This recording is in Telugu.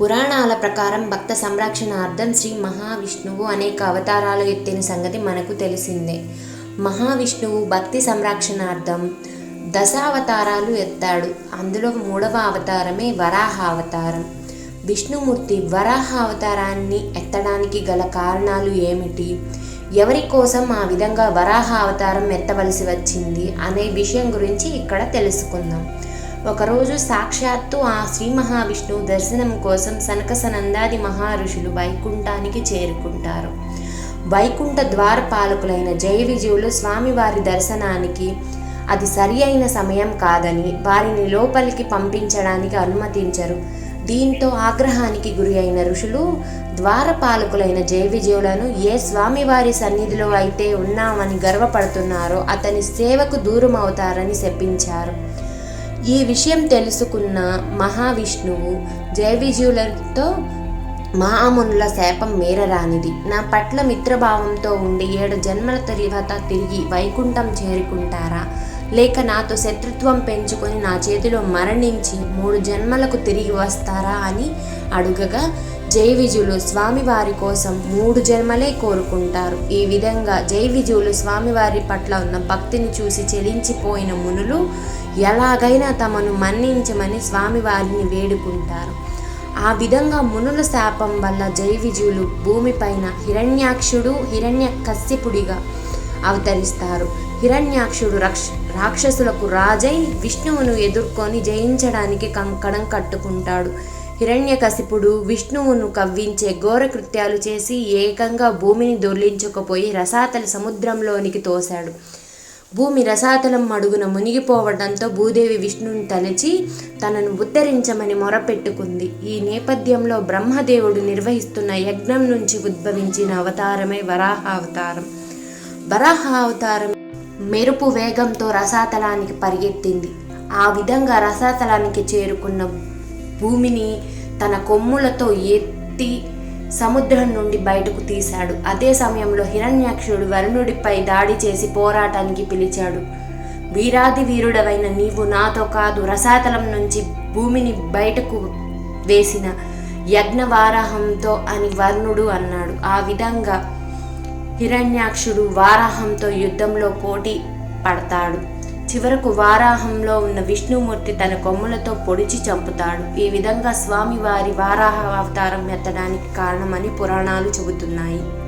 పురాణాల ప్రకారం భక్త సంరక్షణార్థం శ్రీ మహావిష్ణువు అనేక అవతారాలు ఎత్తిన సంగతి మనకు తెలిసిందే. మహావిష్ణువు భక్తి సంరక్షణార్థం దశావతారాలు ఎత్తాడు. అందులో మూడవ అవతారమే వరాహ అవతారం విష్ణుమూర్తి వరాహ అవతారాన్ని ఎత్తడానికి గల కారణాలు ఏమిటి? ఎవరి కోసం ఆ విధంగా వరాహ అవతారం ఎత్తవలసి వచ్చింది? అనే విషయం గురించి ఇక్కడ తెలుసుకుందాం. ఒకరోజు సాక్షాత్తు ఆ శ్రీ మహావిష్ణువు దర్శనం కోసం సనక సనందాది మహర్షులు వైకుంఠానికి చేరుకుంటారు. వైకుంఠ ద్వారపాలకులైన జయ విజయులు స్వామివారి దర్శనానికి అది సరి అయిన సమయం కాదని వారిని లోపలికి పంపించడానికి అనుమతించరు. దీంతో ఆగ్రహానికి గురి అయిన ఋషులు ద్వారపాలకులైన జయ విజయులను ఏ స్వామివారి సన్నిధిలో అయితే ఉన్నామని గర్వపడుతున్నారో అతని సేవకు దూరం అవుతారని శపించారు. ఈ విషయం తెలుసుకున్న మహావిష్ణువు జయవిజయులతో మహామునుల శాపం మేరరానిది. నా పట్ల మిత్రభావంతో ఉండి ఏడు జన్మల తర్వాత తిరిగి వైకుంఠం చేరుకుంటారా? లేక నాతో శత్రుత్వం పెంచుకొని నా చేతిలో మరణించి మూడు జన్మలకు తిరిగి వస్తారా అని అడుగగా జై విజులు స్వామివారి కోసం మూడు జన్మలే కోరుకుంటారు. ఈ విధంగా జై విజులు స్వామివారి పట్ల ఉన్న భక్తిని చూసి చెలించిపోయిన మునులు ఎలాగైనా తమను మన్నించమని స్వామివారిని వేడుకుంటారు. ఆ విధంగా మునుల శాపం వల్ల జైవిజులు భూమిపైన హిరణ్యాక్షుడు హిరణ్య కశ్యపుడిగా అవతరిస్తారు. హిరణ్యాక్షుడు రక్ష రాక్షసులకు రాజై విష్ణువును ఎదుర్కొని జయించడానికి కంకణం కట్టుకుంటాడు. హిరణ్యకశిపుడు విష్ణువును కవ్వించే ఘోర కృత్యాలు చేసి ఏకంగా భూమిని దొర్లించుకుపోయి రసాతల సముద్రంలోనికి తోశాడు. భూమి రసాతలం అడుగున మునిగిపోవడంతో భూదేవి విష్ణువుని తలచి తనను ఉద్ధరించమని మొరపెట్టుకుంది. ఈ నేపథ్యంలో బ్రహ్మదేవుడు నిర్వహిస్తున్న యజ్ఞం నుంచి ఉద్భవించిన అవతారమే వరాహ అవతారం వరాహ అవతారం మెరుపు వేగంతో రసాతలానికి పరిగెత్తింది. ఆ విధంగా రసాతలానికి చేరుకున్న భూమిని తన కొమ్ములతో ఎత్తి సముద్రం నుండి బయటకు తీశాడు. అదే సమయంలో హిరణ్యాక్షుడు వరుణుడిపై దాడి చేసి పోరాటానికి పిలిచాడు. వీరాది వీరుడవైన నీవు నాతో కాదు రసాతలం నుంచి భూమిని బయటకు వేసిన యజ్ఞవారాహంతో అని వర్ణుడు అన్నాడు. ఆ విధంగా హిరణ్యాక్షుడు వారాహంతో యుద్ధంలో పోటీ పడతాడు. చివరకు వారాహంలో ఉన్న విష్ణుమూర్తి తన కొమ్ములతో పొడిచి చంపుతాడు. ఈ విధంగా స్వామివారి వారాహ అవతారం ఎత్తడానికి కారణమని పురాణాలు చెబుతున్నాయి.